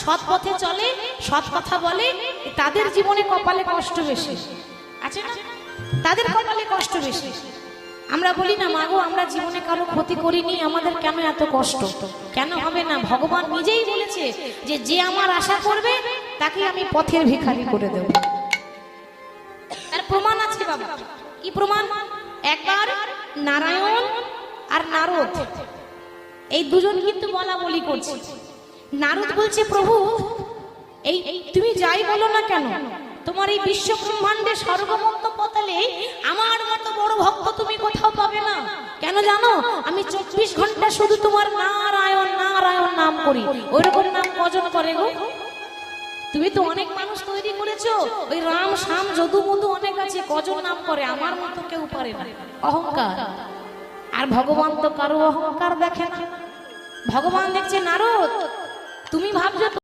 সৎ পথে চলে, সৎ কথা বলে, তাদের জীবনে কপালে কষ্ট বেশি। আছে না? তাদের কপালে কষ্ট বেশি। আমরা বলি না মাগো আমরা জীবনে কারও ক্ষতি করিনি, আমাদের কেন এত কষ্ট? কেন হবে না? ভগবান নিজেই বলেছে যে যে আমার আশা করবে, তাকে আমি পথের ভিখারি করে দেব। তার প্রমাণ আছে বাবা। কি প্রমাণ? একবার নারায়ণ আর নারদ। এই দুজন কিন্তু বলা বলি করছে। নারদ বলছে, প্রভু, এই তুমি যাই বলো না কেন? তোমার এই বিশ্ব ব্রহ্মাণ্ডে স্বর্গমত্ত পতালে আমার মতো বড় ভক্ত তুমি কোথাও পাবে না। কেন জানো? আমি চব্বিশ ঘণ্টা শুধু তোমার নারায়ণ নারায়ণ নাম করি। ওইরকম নাম কজন করে গো? তুমি তো অনেক মানুষ তৈরি করেছ। ওই রাম শাম যদু, মধু অনেক আছে, কজন নাম করে? আমার মতো কেউ পারে না। অহংকার। আর ভগবান তো কারও অহংকার দেখে না। ভগবান দেখছে নারদ। তুমি ভাবছ